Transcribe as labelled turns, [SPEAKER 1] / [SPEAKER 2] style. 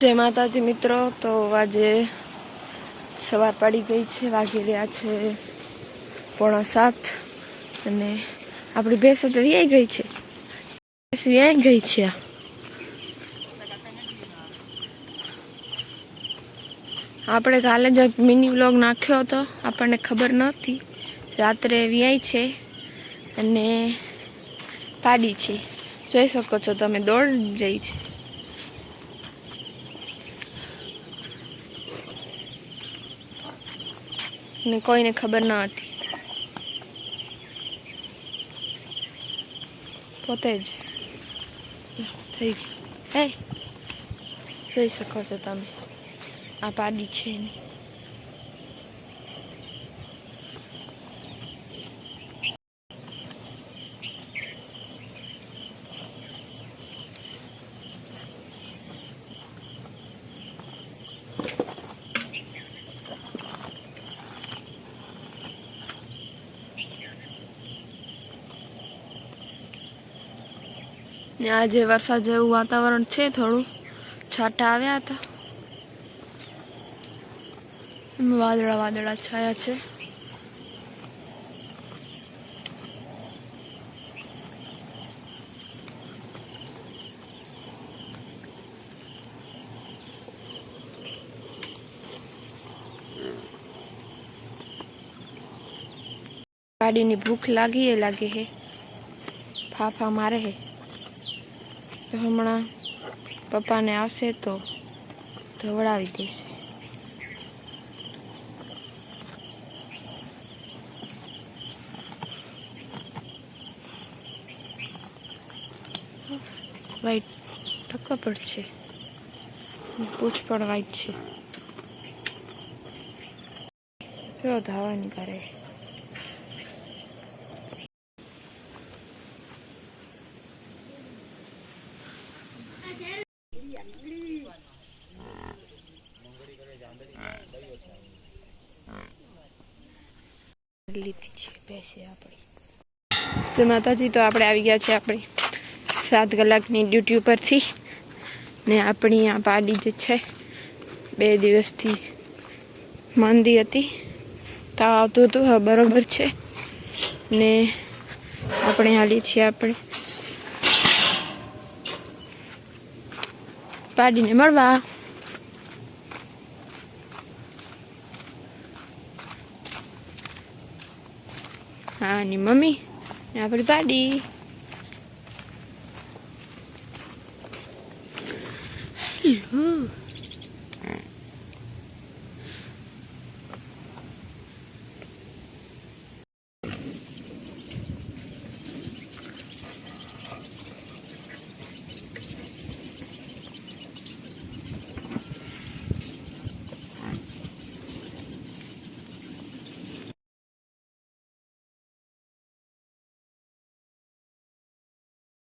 [SPEAKER 1] જય માતાજી મિત્રો, તો આજે સવાર પડી ગઈ છે, વાગી રહ્યા છે પોણા સાત અને આપણી ભેંસ તો વ્યાઈ ગઈ છે. ભેંસ વ્યાઈ ગઈ છે આપણે કાલે જ મિની વ્લોગ નાખ્યો હતો, આપણને ખબર નહોતી. રાત્રે વ્યાય છે અને પાડી છે. જોઈ શકો છો તમે, દોડ જઈ છે. ને કોઈને ખબર ન હતી. પોતે જ. થઈ ગયું. હે? જોઈ શકો છો તમે. આ પાડી છે એની. ને આજે વરસાદ જેવું વાતાવરણ છે થોડું. છાંટા આવ્યા હતા. વાદળા વાદળા છાયા છે. ગાડીની ભૂખ લાગી એ લાગે હે. ફાફા મારે હે. હમણાં પપ્પાને આવશે તો ધવડાવી દેશે. વાઈટ ટકા પણ છે પૂછ પણ વાઈટ છે. જો ધાવાની કરે લીધી છે, બેસે આપણી. તો માતાજી, તો આપણે આવી ગયા છે આપણી સાત કલાકની ડ્યુટી ઉપરથી. ને આપણી આ પાડી જે છે, બે દિવસથી માંદી હતી. તાવ આવતું હતું, હા, બરોબર છે. ને આપણે હાલી છીએ આપણે. પાડીને મળવા. હા ની મમ્મી ને આપણી પાડી